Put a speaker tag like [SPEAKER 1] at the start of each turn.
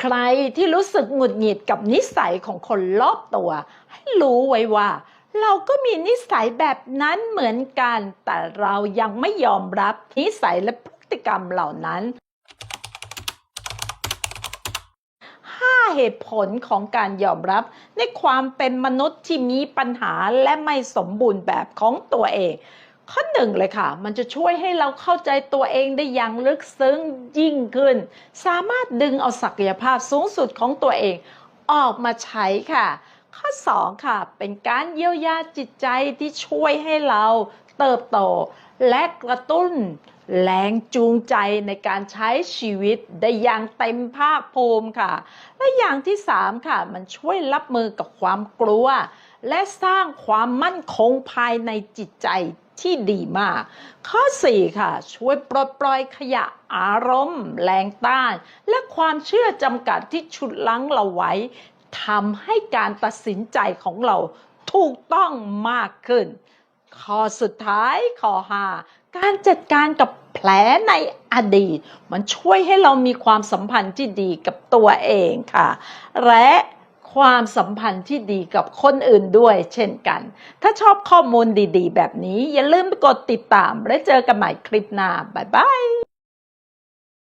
[SPEAKER 1] ใครที่รู้สึกหงุดหงิดกับนิสัยของคนรอบตัว ให้รู้ไว้ว่า เราก็มีนิสัยแบบนั้นเหมือนกัน แต่เรายังไม่ยอมรับนิสัยและพฤติกรรมเหล่านั้น 5 เหตุผลของการยอมรับในความเป็นมนุษย์ที่มีปัญหาและไม่สมบูรณ์แบบของตัวเอง ข้อหนึ่งเลยค่ะ มันจะช่วยให้เราเข้าใจตัวเองได้อย่างลึกซึ้งยิ่งขึ้น สามารถดึงเอาศักยภาพสูงสุดของตัวเอง ออกมาใช้ค่ะ ข้อ 2 ค่ะ เป็นการเยียวยาจิตใจที่ช่วยให้เราเติบโต และกระตุ้นแรงจูงใจในการใช้ชีวิตได้อย่างเต็มภาคภูมิค่ะ และอย่างที่ 3 ค่ะ มันช่วยรับมือกับความกลัว และสร้างความมั่นคงภายในจิตใจ ที่ดีมาก ข้อ 4 ค่ะ ช่วยปลดปล่อยขยะอารมณ์ แรงต้าน และความเชื่อจำกัดที่ฉุดลังเราไว้ทำให้การตัดสินใจของเราถูกต้องมากขึ้น ข้อสุดท้ายข้อ 5 การจัดการกับแผลในอดีต มันช่วยให้เรามีความสัมพันธ์ที่ดีกับตัวเองค่ะ และ ความสัมพันธ์ที่ดีกับคนอื่นด้วยเช่นกัน ถ้าชอบข้อมูลดีๆ แบบนี้อย่าลืมกดติดตามและเจอกันใหม่คลิปหน้า บ๊ายบาย